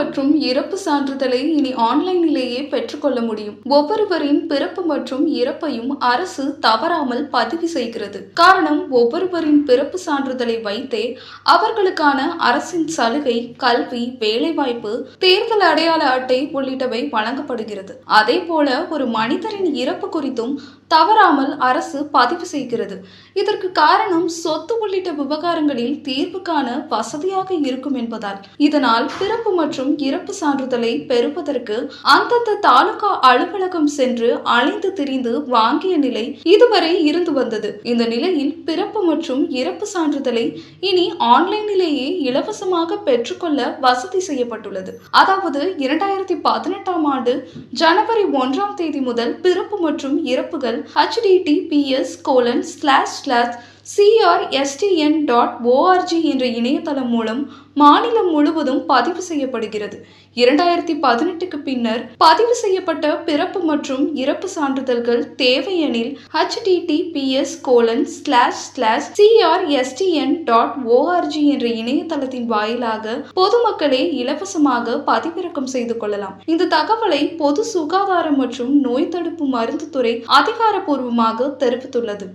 மற்றும் இறப்பு சான்றிதழை இனி ஆன்லைனிலேயே பெற்றுக்கொள்ள முடியும். ஒவ்வொருவரின் பிறப்பு மற்றும் இறப்பையும் அரசு தவறாமல் பதிவு செய்கிறது. காரணம் ஒவ்வொருவரின் பிறப்பு சான்றிதழை வைத்தே அவர்களுக்கான அரசின் சலுகை கல்வி வேலைவாய்ப்பு தேர்தல் அடையாள அட்டை உள்ளிட்டவை வழங்கப்படுகிறது. அதே போல ஒரு மனிதரின் இறப்பு குறித்தும் தவறாமல் அரசு பதிவு செய்கிறது. இதற்கு காரணம் சொத்து உள்ளிட்ட விவகாரங்களில் தீர்வு காண வசதியாக இருக்கும் என்பதால். இதனால் பிறப்பு மற்றும் மற்றும் இறப்பு சான்றிதழை பெறுவதற்கு அந்தந்த தாலுகா அலுவலகம் சென்று அலைந்து திரிந்து வாங்கிய நிலை இதுவரை இருந்து வந்தது. இந்த நிலையில் பிறப்பு மற்றும் இறப்பு சான்றிதழை இனி ஆன்லைனிலேயே இலவசமாக பெற்றுக்கொள்ள வசதி செய்யப்பட்டுள்ளது. அதாவது இரண்டாயிரத்தி பதினெட்டாம் ஆண்டு ஜனவரி ஒன்றாம் தேதி முதல் பிறப்பு மற்றும் இறப்புகள் HTTPS colon slash slash CRSTN dot ORG என்ற இணையதளம் மூலம் மாநிலம் முழுவதும் பதிவு செய்யப்படுகிறது. இரண்டாயிரத்தி பதினெட்டுக்கு பின்னர் பதிவு செய்யப்பட்ட பிறப்பு மற்றும் இறப்பு சான்றிதழ்கள் தேவையெனில் HTTPS colon slash slash CRSTN dot ORG என்ற இணையதளத்தின் வாயிலாக பொதுமக்களே இலவசமாக பதிவிறக்கம் செய்து கொள்ளலாம். இந்த தகவலை பொது சுகாதாரம் மற்றும் நோய் தடுப்பு மருந்து துறை அதிகாரப்பூர்வமாக தெரிவித்துள்ளது.